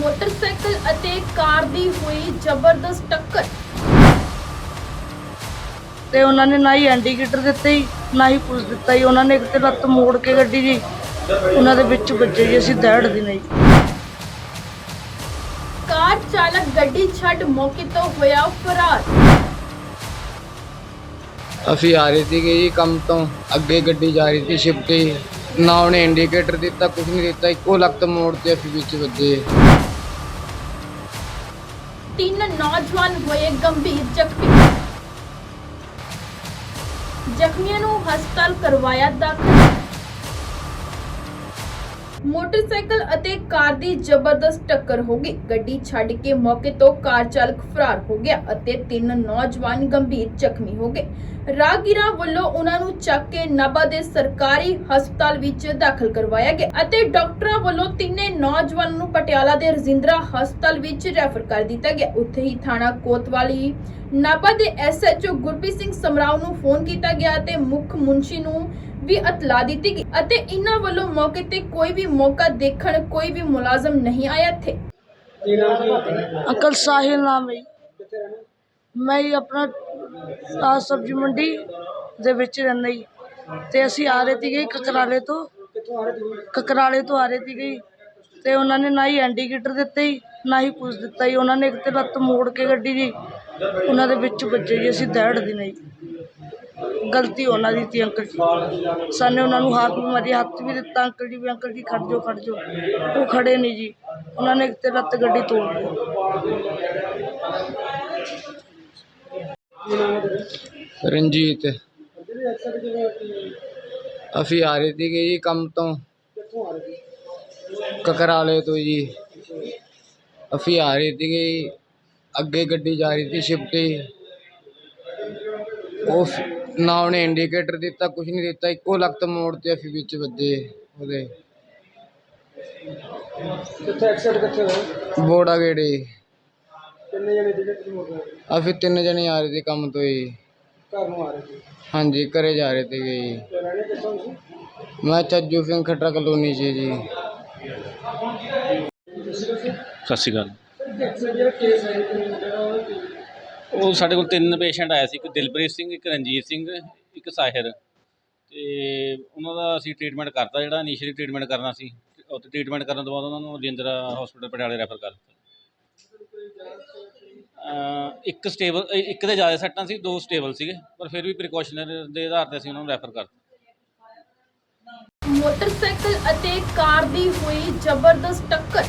Motorcycle ਅਤੇ ਕਾਰ ਦੀ ਹੋਈ ਜ਼ਬਰਦਸਤ ਟੱਕਰ। ਤੇ ਉਹਨਾਂ ਨੇ ਨਾ ਹੀ ਇੰਡੀਕੇਟਰ ਦਿੱਤੇ ਜੀ ਨਾ ਹੀ ਪੁਲਿਸ ਦਿੱਤਾ ਜੀ। ਉਹਨਾਂ ਨੇ ਇੱਕ ਤੇ ਲੱਤ ਮੋੜ ਕੇ ਗੱਡੀ ਜੀ ਉਹਨਾਂ ਦੇ ਵਿੱਚ ਵੱਜੇ ਜੀ ਅਸੀਂ ਦੌੜ ਦੀ ਨਹੀਂ। ਕਾਰ ਚਾਲਕ ਗੱਡੀ ਛੱਡ ਮੌਕੇ ਤੋਂ ਹੋਇਆ ਫਰਾਰ। ਅਸੀਂ ਆ ਰਹੇ ਸੀਗੇ ਜੀ ਕੰਮ ਤੋਂ ਅੱਗੇ ਗੱਡੀ ਜਾ ਰਹੀ ਸੀ ਸ਼ਿਫਟੀ ਨਾ ਉਹਨੇ ਇੰਡੀਕੇਟਰ ਦਿੱਤਾ ਕੁਝ ਨਹੀਂ ਦਿੱਤਾ ਇੱਕੋ ਲੱਤ ਮੋੜ ਤੇ ਅਸੀਂ ਵਿੱਚ ਵੱਜੇ। ਤਿੰਨ ਨੌਜਵਾਨ ਹੋਏ ਗੰਭੀਰ ਜ਼ਖਮੀ। ਜ਼ਖਮੀਆਂ ਨੂੰ ਹਸਪਤਾਲ ਕਰਵਾਇਆ ਦਾਖਲ ਮੋਟਰਸਾਈਕਲ ਅਤੇ ਕਾਰ ਦੀ ਜ਼ਬਰਦਸਤ ਟੱਕਰ ਹੋ ਗਈ। ਗੱਡੀ ਛੱਡ ਕੇ ਮੌਕੇ ਤੋਂ ਕਾਰ ਚਾਲਕ ਫਰਾਰ ਹੋ ਗਿਆ ਅਤੇ ਤਿੰਨ ਨੌਜਵਾਨ ਗੰਭੀਰ ਜ਼ਖਮੀ ਹੋ ਗਏ। ਰਾਹਗੀਰਾਂ ਵੱਲੋਂ ਉਹਨਾਂ ਨੂੰ ਚੱਕ ਕੇ ਨਾਭਾ ਦੇ ਸਰਕਾਰੀ ਹਸਪਤਾਲ ਵਿੱਚ ਦਾਖਲ ਕਰਵਾਇਆ ਗਿਆ ਅਤੇ ਡਾਕਟਰਾਂ ਵੱਲੋਂ ਤਿੰਨੇ ਨੌਜਵਾਨਾਂ ਨੂੰ ਪਟਿਆਲਾ ਦੇ ਰਜਿੰਦਰਾ ਹਸਪਤਾਲ ਵਿੱਚ ਰੈਫਰ ਕਰ ਦਿੱਤਾ ਗਿਆ। ਉੱਥੇ ਹੀ ਥਾਣਾ ਕੋਤਵਾਲੀ, ਨਾਭਾ ਦੇ ਐਸਐਚਓ ਗੁਰਪ੍ਰੀਤ ਸਿੰਘ ਸਮਰਾਓ ਨੂੰ ਫੋਨ ਕੀਤਾ ਗਿਆ ਤੇ ਮੁੱਖ ਮੁਨਸ਼ੀ ਨੂੰ ਵੀ ਇਤਲਾ ਦਿੱਤੀ ਗਈ ਅਤੇ ਇਹਨਾਂ ਵੱਲੋਂ ਮੌਕੇ ਤੇ ਕੋਈ ਵੀ ਮੌਕਾ ਦੇਖਣ ਕੋਈ ਵੀ ਮੁਲਾਜ਼ਮ ਨਹੀਂ ਆਇਆ ਇੱਥੇ। ਅੰਕਲ ਸਾਹਿਲ ਨਾਮ ਹੈ ਜੀ। ਮੈਂ ਜੀ ਆਪਣਾ ਆ ਸਬਜ਼ੀ ਮੰਡੀ ਦੇ ਵਿੱਚ ਰਹਿੰਦਾ ਜੀ। ਤੇ ਅਸੀਂ ਆ ਰਹੇ ਸੀਗੇ ਕਕਰਾਲੇ ਤੋਂ। ਕਕਰਾਲੇ ਤੋਂ ਆ ਰਹੇ ਸੀਗੇ ਜੀ। ਤੇ ਉਹਨਾਂ ਨੇ ਨਾ ਹੀ ਇੰਡੀਕੇਟਰ ਦਿੱਤੇ ਜੀ ਨਾ ਹੀ ਪੁਲਿਸ ਦਿੱਤਾ ਜੀ। ਉਹਨਾਂ ਨੇ ਇੱਕ ਤੇ ਲੱਤ ਮੋੜ ਕੇ ਗੱਡੀ ਜੀ ਉਹਨਾਂ ਦੇ ਵਿੱਚ ਵੱਜੇ ਜੀ। ਅਸੀਂ ਦੌੜ ਦੀ ਨਹੀਂ ਗਲਤੀ ਉਹਨਾਂ ਦੀ ਸੀ ਅੰਕਲ ਜੀ। ਸਾਨੇ ਉਹਨਾਂ ਨੂੰ ਹੱਥ ਵੀ ਮਾਰੀ ਹੱਥ ਵੀ ਦਿੱਤਾ ਅੰਕਲ ਜੀ ਵੀ ਅੰਕਲ ਜੀ ਖੜ ਜਾਓ ਖੜ ਜਾਓ। ਉਹ ਖੜੇ ਨਹੀਂ ਜੀ। ਉਹਨਾਂ ਨੇ ਤੇ ਲੱਤ ਗੱਡੀ ਤੋੜ ਲਈ। ਰਣਜੀਤ। ਅਸੀਂ ਆ ਰਹੇ ਸੀਗੇ ਜੀ ਕੰਮ ਤੋਂ। ਕਕਰਾਲੇ ਤੋਂ ਜੀ। ਅਸੀਂ ਆ ਰਹੇ ਸੀਗੇ ਜੀ, ਅੱਗੇ ਗੱਡੀ ਜਾ ਰਹੀ ਸੀ ਸ਼ਿਫਟੀ ਉਹ ਨਾ ਉਹਨੇ ਇੰਡੀਕੇਟਰ ਦਿੱਤਾ ਕੁਝ ਨਹੀਂ ਦਿੱਤਾ ਇੱਕੋ ਲੱਤ ਮੋੜ ਤੇ ਅਸੀਂ ਵਿੱਚ ਵੱਜੇ ਉਹਦੇ। ਕਿੱਥੇ ਐਕਸੀਡੈਂਟ ਕਿੱਥੇ ਹੋਇਆ? ਬੋੜਾ ਗੇੜੇ। ਕਿੰਨੇ ਜਣੇ ਸੀਗੇ ਤੁਸੀਂ ਮੋਟਰ ਅਸੀਂ ਤਿੰਨ ਜਣੇ ਆ ਰਹੇ ਸੀ ਕੰਮ ਤੋਂ ਜੀ। ਘਰ ਨੂੰ ਆ ਰਹੇ ਸੀ? ਹਾਂਜੀ ਘਰੇ ਜਾ ਰਹੇ ਜੀ। ਤੇ ਰਹਿਣੇ ਕਿੱਥੋਂ ਤੁਸੀਂ? ਮੈਂ ਚੱਜੂ ਸਿੰਘ ਖੱਟਰਾ ਕਲੋਨੀ 'ਚ ਜੀ। ਸਤਿ ਸ਼੍ਰੀ ਅਕਾਲ। ਜਿਹੜਾ ਕੇਸ ਹੈ ਉਹ ਸਾਡੇ ਕੋਲ ਤਿੰਨ ਪੇਸ਼ੈਂਟ ਆਏ ਸੀ, ਇੱਕ ਦਿਲਪ੍ਰੀਤ ਸਿੰਘ, ਇੱਕ ਰਣਜੀਤ ਸਿੰਘ, ਇੱਕ ਸਾਹਿਰ। ਤੇ ਉਹਨਾਂ ਦਾ ਅਸੀਂ ਟ੍ਰੀਟਮੈਂਟ ਕਰਤਾ ਜਿਹੜਾ ਇਨੀਸ਼ੀਅਲੀ ਟ੍ਰੀਟਮੈਂਟ ਕਰਨਾ ਸੀ। ਉੱਥੇ ਟ੍ਰੀਟਮੈਂਟ ਕਰਨ ਤੋਂ ਬਾਅਦ ਉਹਨਾਂ ਨੂੰ ਰਜਿੰਦਰਾ ਹਸਪੀਟਲ ਪਟਿਆਲੇ ਰੈਫਰ ਕਰ ਦਿੱਤਾ। ਅਹ ਇੱਕ ਸਟੇਬਲ ਇੱਕ ਦੇ ਜ਼ਿਆਦਾ ਸੱਟਾਂ ਸੀ, ਦੋ ਸਟੇਬਲ ਸੀਗੇ, ਪਰ ਫਿਰ ਵੀ ਪ੍ਰੀਕਾਸ਼ਨਰੀ ਦੇ ਆਧਾਰ ਤੇ ਅਸੀਂ ਉਹਨਾਂ ਨੂੰ ਰੈਫਰ ਕਰਤਾ। ਮੋਟਰਸਾਈਕਲ ਅਤੇ ਕਾਰ ਦੀ ਹੋਈ ਜ਼ਬਰਦਸਤ ਟੱਕਰ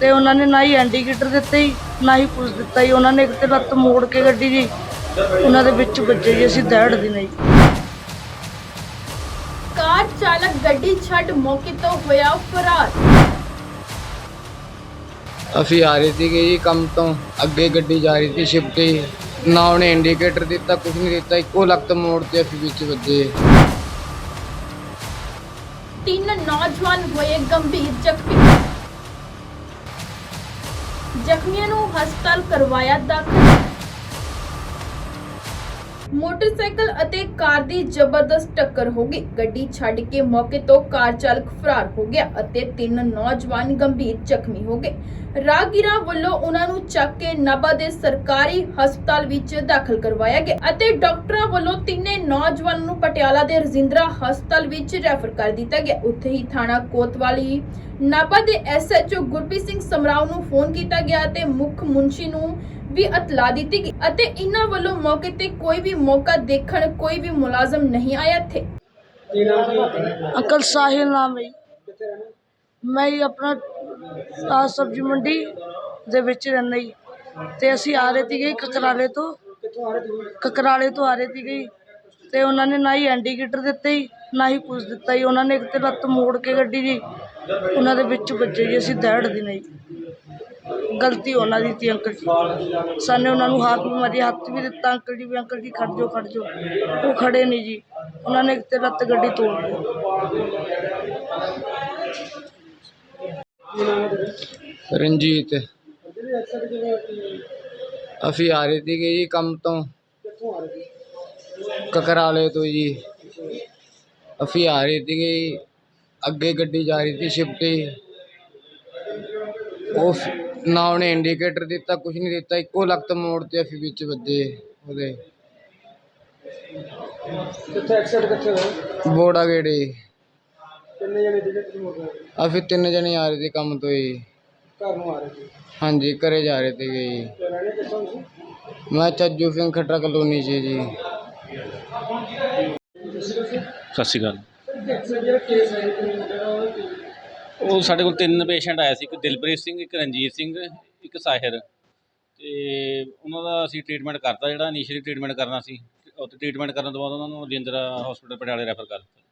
ਤੇ ਉਹਨਾਂ ਨੇ ਨਾ ਹੀ ਇੰਡੀਕੇਟਰ ਦਿੱਤੇ ਜੀ ਨਾ ਹੀ ਪੁਲਿਸ ਦਿੱਤਾ ਜੀ। ਉਹਨਾਂ ਨੇ ਇੱਕ ਤੇ ਲੱਤ ਮੋੜ ਕੇ ਗੱਡੀ ਜੀ ਉਹਨਾਂ ਦੇ ਵਿੱਚ ਵੱਜੇ ਜੀ ਅਸੀਂ ਦੌੜ ਦੀ ਨਹੀਂ। ਕਾਰ ਚਾਲਕ ਗੱਡੀ ਛੱਡ ਮੌਕੇ ਤੋਂ ਹੋਇਆ ਫਰਾਰ। ਅਸੀਂ ਆ ਰਹੇ ਸੀਗੇ ਜੀ ਕੰਮ ਤੋਂ ਅੱਗੇ ਗੱਡੀ ਜਾ ਰਹੀ ਸੀ ਸ਼ਿਫਟੀ ਨਾ ਉਹਨੇ ਇੰਡੀਕੇਟਰ ਦਿੱਤਾ ਕੁਝ ਨਹੀਂ ਦਿੱਤਾ ਇੱਕੋ ਲੱਤ ਮੋੜ ਤੇ ਅਸੀਂ ਵਿੱਚ ਵੱਜੇ। ਤਿੰਨ ਨੌਜਵਾਨ ਹੋਏ ਗੰਭੀਰ ਜ਼ਖਮੀ। ਜ਼ਖਮੀਆਂ ਨੂੰ ਹਸਪਤਾਲ ਕਰਵਾਇਆ ਦਾਖਲ ਮੋਟਰਸਾਈਕਲ ਅਤੇ ਕਾਰ ਦੀ ਜ਼ਬਰਦਸਤ ਟੱਕਰ ਹੋ ਗਈ। ਗੱਡੀ ਛੱਡ ਕੇ ਮੌਕੇ ਤੋਂ ਕਾਰ ਚਾਲਕ ਫਰਾਰ ਹੋ ਗਿਆ ਅਤੇ ਤਿੰਨ ਨੌਜਵਾਨ ਗੰਭੀਰ ਜ਼ਖਮੀ ਹੋ ਗਏ। ਰਾਹਗੀਰਾਂ ਵੱਲੋਂ ਉਹਨਾਂ ਨੂੰ ਚੱਕ ਕੇ ਨਾਭਾ ਦੇ ਸਰਕਾਰੀ ਹਸਪਤਾਲ ਵਿੱਚ ਦਾਖਲ ਕਰਵਾਇਆ ਗਿਆ ਅਤੇ ਡਾਕਟਰਾਂ ਵੱਲੋਂ ਤਿੰਨੇ ਨੌਜਵਾਨਾਂ ਨੂੰ ਪਟਿਆਲਾ ਦੇ ਰਜਿੰਦਰਾ ਹਸਪਤਾਲ ਵਿੱਚ ਰੈਫਰ ਕਰ ਦਿੱਤਾ ਗਿਆ। ਉੱਥੇ ਹੀ ਥਾਣਾ ਕੋਤਵਾਲੀ, ਨਾਭਾ ਦੇ ਐਸਐਚਓ ਗੁਰਪ੍ਰੀਤ ਸਿੰਘ ਸਮਰਾਓ ਨੂੰ ਫੋਨ ਕੀਤਾ ਗਿਆ ਅਤੇ ਮੁੱਖ ਮੁਨਸ਼ੀ ਨੂੰ ਵੀ ਇਤਲਾ ਦਿੱਤੀ ਗਈ ਅਤੇ ਇਹਨਾਂ ਵੱਲੋਂ ਮੌਕੇ ਤੇ ਕੋਈ ਵੀ ਮੌਕਾ ਦੇਖਣ ਕੋਈ ਵੀ ਮੁਲਾਜ਼ਮ ਨਹੀਂ ਆਇਆ ਇੱਥੇ। ਕੀ ਨਾਮ ਕੀ ਹੈ? ਅੰਕਲ ਸਾਹਿਲ ਨਾਮ ਹੈ ਜੀ। ਕਿੱਥੇ ਰਹਿਣਾ ਮੈਂ ਜੀ ਆਪਣਾ ਆ ਸਬਜ਼ੀ ਮੰਡੀ ਦੇ ਵਿੱਚ ਰਹਿੰਦਾ ਜੀ। ਤੇ ਅਸੀਂ ਆ ਰਹੇ ਸੀਗੇ ਕਕਰਾਲੇ ਤੋਂ। ਕਿੱਥੋਂ ਆ ਰਹੇ ਤੁਸੀਂ? ਕਕਰਾਲੇ ਤੋਂ ਆ ਰਹੇ ਸੀਗੇ ਜੀ। ਤੇ ਉਹਨਾਂ ਨੇ ਨਾ ਹੀ ਇੰਡੀਕੇਟਰ ਦਿੱਤੇ ਜੀ ਨਾ ਹੀ ਪੁਲਿਸ ਦਿੱਤਾ ਜੀ। ਉਹਨਾਂ ਨੇ ਇੱਕ ਤੇ ਲੱਤ ਮੋੜ ਕੇ ਗੱਡੀ ਜੀ ਉਹਨਾਂ ਦੇ ਵਿੱਚ ਵੱਜੇ ਜੀ। ਅਸੀਂ ਦੌੜ ਦੀ ਨਹੀਂ ਗਲਤੀ ਉਹਨਾਂ ਦੀ ਸੀ ਅੰਕਲ ਜੀ। ਸਾਨੇ ਉਹਨਾਂ ਨੂੰ ਹੱਥ ਵੀ ਮਾਰੀ ਹੱਥ ਵੀ ਦਿੱਤਾ ਅੰਕਲ ਜੀ ਵੀ ਅੰਕਲ ਜੀ ਖੜ ਜਾਓ ਖੜ ਜਾਓ। ਉਹ ਖੜੇ ਨਹੀਂ ਜੀ। ਉਹਨਾਂ ਨੇ ਤੇ ਲੱਤ ਗੱਡੀ ਤੋੜ ਲਈ। ਰਣਜੀਤ। ਅਸੀਂ ਆ ਰਹੇ ਸੀਗੇ ਜੀ ਕੰਮ ਤੋਂ। ਕਕਰਾਲੇ ਤੋਂ ਜੀ। ਅਸੀਂ ਆ ਰਹੇ ਸੀਗੇ ਜੀ, ਅੱਗੇ ਗੱਡੀ ਜਾ ਰਹੀ ਸੀ ਸ਼ਿਫਟੀ ਉਹ ਨਾ ਉਹਨੇ ਇੰਡੀਕੇਟਰ ਦਿੱਤਾ ਕੁਝ ਨਹੀਂ ਦਿੱਤਾ ਇੱਕੋ ਲਖਤ ਮੋੜ ਤੇ ਅਸੀਂ ਵਿੱਚ ਵੱਜੇ ਉਹਦੇ। ਕਿੱਥੇ ਐਕਸੀਡੈਂਟ ਕਿੱਥੇ ਹੋਇਆ? ਬੋੜਾ ਗੇੜੇ। ਕਿੰਨੇ ਜਣੇ ਜਿਹੜੇ ਤੁਸੀਂ ਮੋਟਰ ਅਸੀਂ ਤਿੰਨ ਜਣੇ ਆ ਰਹੇ ਸੀ ਕੰਮ ਤੋਂ ਜੀ। ਘਰ ਨੂੰ ਆ ਰਹੇ ਸੀ? ਹਾਂਜੀ ਘਰੇ ਜਾ ਰਹੇ ਸੀਗੇ ਜੀ। ਤੇ ਰਹਿਣੇ ਕਿੱਥੋਂ ਤੁਸੀਂ ਮੈਂ ਚੱਜੂ ਸਿੰਘ ਖੱਟਰਾ ਕਲੋਨੀ 'ਚ ਜੀ। ਸਤਿ ਸ਼੍ਰੀ ਅਕਾਲ। ਜਿਹੜਾ ਕੇਸ ਹੈ ਉਹ ਸਾਡੇ ਕੋਲ ਤਿੰਨ ਪੇਸ਼ੈਂਟ ਆਏ ਸੀ, ਇੱਕ ਦਿਲਪ੍ਰੀਤ ਸਿੰਘ, ਇੱਕ ਰਣਜੀਤ ਸਿੰਘ, ਇੱਕ ਸਾਹਿਰ। ਤੇ ਉਹਨਾਂ ਦਾ ਅਸੀਂ ਟ੍ਰੀਟਮੈਂਟ ਕਰਤਾ, ਜਿਹੜਾ ਇਨੀਸ਼ੀਅਲੀ ਟ੍ਰੀਟਮੈਂਟ ਕਰਨਾ ਸੀ। ਉੱਥੇ ਟ੍ਰੀਟਮੈਂਟ ਕਰਨ ਤੋਂ ਬਾਅਦ ਉਹਨਾਂ ਨੂੰ ਰਜਿੰਦਰਾ ਹਸਪੀਟਲ ਪਟਿਆਲੇ ਰੈਫਰ ਕਰ ਦਿੱਤਾ।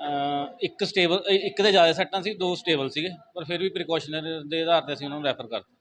ਅਹ ਇੱਕ ਸਟੇਬਲ ਇੱਕ ਦੇ ਜ਼ਿਆਦਾ ਸੱਟਾਂ ਸੀ, ਦੋ ਸਟੇਬਲ ਸੀਗੇ, ਪਰ ਫਿਰ ਵੀ ਪ੍ਰੀਕਾਸ਼ਨਰੀ ਦੇ ਆਧਾਰ ਤੇ ਅਸੀਂ ਉਹਨਾਂ ਨੂੰ ਰੈਫਰ ਕਰਤਾ